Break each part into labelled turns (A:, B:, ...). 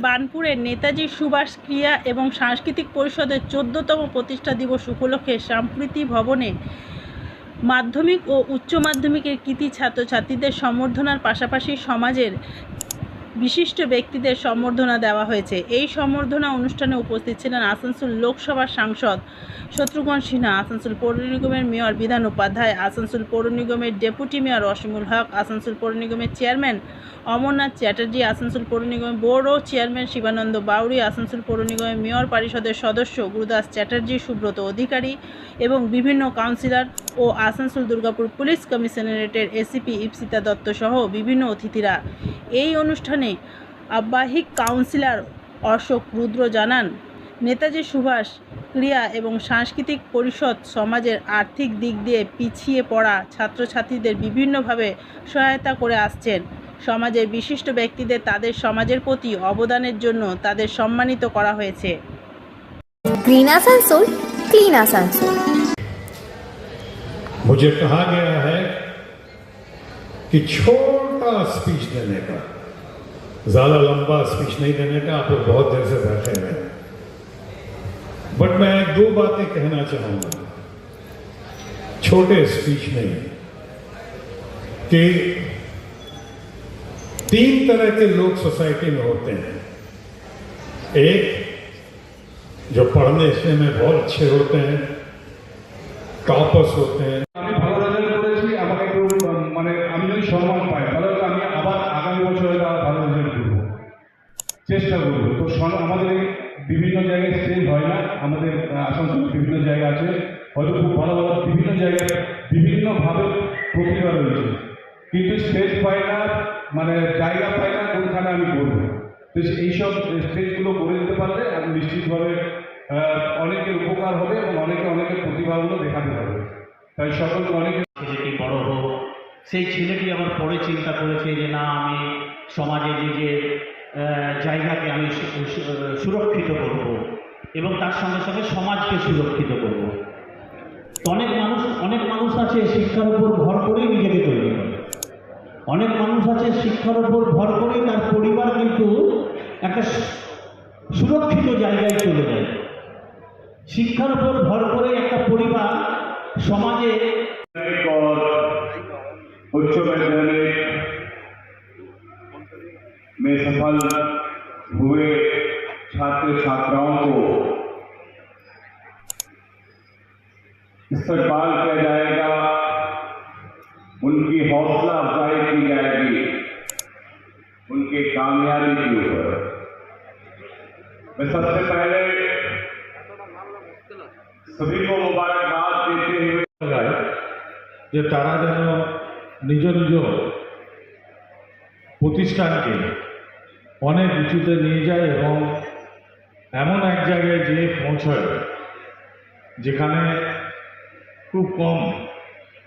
A: বার্নপুরের নেতাজি সুভাষ ক্রিয়া এবং সাংস্কৃতিক পরিষদের চোদ্দতম প্রতিষ্ঠা দিবস উপলক্ষে সম্প্রীতি ভবনে মাধ্যমিক ও উচ্চ মাধ্যমিকের কৃতি ছাত্রছাত্রীদের সম্বর্ধনার পাশাপাশি সমাজের বিশিষ্ট ব্যক্তিদের সম্বর্ধনা দেওয়া হয়েছে। এই সম্বর্ধনা অনুষ্ঠানে উপস্থিত ছিলেন আসানসোল লোকসভার সাংসদ শত্রুঘ্ন সিনহা, আসানসোল পৌর নিগমের মেয়র বিধান উপাধ্যায়, আসানসোল পৌর নিগমের ডেপুটি মেয়র অসীমুল হক, আসানসোল পৌর নিগমের চেয়ারম্যান অমরনাথ চ্যাটার্জি, আসানসোল পৌর নিগমের বোর্ড ও চেয়ারম্যান শিবানন্দ বাউরি, আসানসোল পৌর নিগমের মেয়র পরিষদের সদস্য গুরুদাস চ্যাটার্জি, সুব্রত অধিকারী এবং বিভিন্ন কাউন্সিলর ও আসানসোল দুর্গাপুর পুলিশ কমিশনারেটের এসিপি ইপসিতা দত্ত সহ বিভিন্ন অতিথিরা। এই অনুষ্ঠানে আবাহিক কাউন্সিলর অশোক রুদ্র জানান নেতাজি সুভাষ ক্রিয়া এবং সাংস্কৃতিক পরিষদ সমাজের আর্থিক দিক দিয়ে পিছিয়ে পড়া ছাত্রছাত্রীদের বিভিন্নভাবে সহায়তা করে আসছেন সমাজের বিশিষ্ট ব্যক্তিদের তাদের সমাজের প্রতি অবদানের জন্য তাদের সম্মানিত করা হয়েছে
B: ग्रीन आसनसोल क्लीन आसनसोल
C: मुझे कहा गया है कि छोटा स्पीच देने का, ज़्यादा लंबा स्पीच नहीं देने का आप लोग बहुत देर से बैठे हैं। बट मैं दो बातें कहना चाहूँगा। छोटे स्पीच नहीं कि तीन तरह के लोग सोसाइटी में होते हैं। एक, जो पढ़ने लिखने में बहुत अच्छे होते हैं टॉपर्स होते हैं
D: চেষ্টা করব। তো আমাদের বিভিন্ন জায়গায় স্টেজ হয় না। আমাদের আসানসোল বিভিন্ন জায়গা আছে। হয়তো খুব ভালো ভালো বিভিন্ন জায়গায় বিভিন্নভাবে প্রতিভা রয়েছে। কিন্তু স্টেজ পায় না মানে জায়গা পায় না কোনখানে আমি করব? তো এইসব স্টেজগুলো করে দিতে পারলে আমি নিশ্চিতভাবে অনেকের উপকার হবে এবং অনেকে অনেকের প্রতিভাগুলো দেখাতে পারবে। তাই সকলকে অনেক
E: ছেলেটি বড় হোক সেই ছেলেটি আবার পরে চিন্তা করেছে যে না আমি সমাজে আহ, জায়গাকে আমি সুরক্ষিত করব এবং তার সঙ্গে সঙ্গে সমাজকে সুরক্ষিত করব। অনেক মানুষ অনেক মানুষ আছে শিক্ষার উপর ভর করেই নিজেকে তৈরি করে। অনেক মানুষ আছে শিক্ষার উপর ভর করেই তার পরিবার কিন্তু একটা সুরক্ষিত জায়গায় চলে যায়। শিক্ষার উপর ভর করে একটা পরিবার সমাজে
D: छात्र छात्राओं को इस्तकबाल किया जाएगा उनकी हौसला अफजाई की जाएगी उनके कामयाबी के ऊपर मैं सबसे पहले सभी को मुबारकबाद देते हुए
C: জায়গায় যে তারা যেন নিজ নিজ প্রতিষ্ঠানকে অনেক উঁচুতে নিয়ে যায় এবং এমন এক জায়গায় যেয়ে পৌঁছায়, যেখানে খুব কম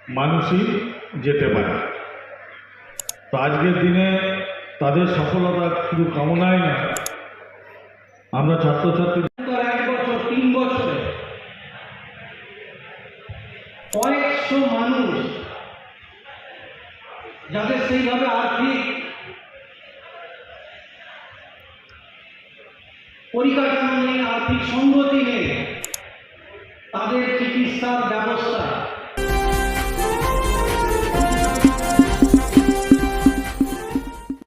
C: মানুষই যেতে পারে। তো আজকের দিনে তাদের সফলতা শুধু কামনায় না আমরা ছাত্রছাত্রী
F: এক বছর বছরে কয়েকশো মানুষ যাদের সেইভাবে আর্থিক পরিকাঠামো নেই আর্থিক সঙ্গতি নেই। তাদের চিকিৎসার ব্যবস্থা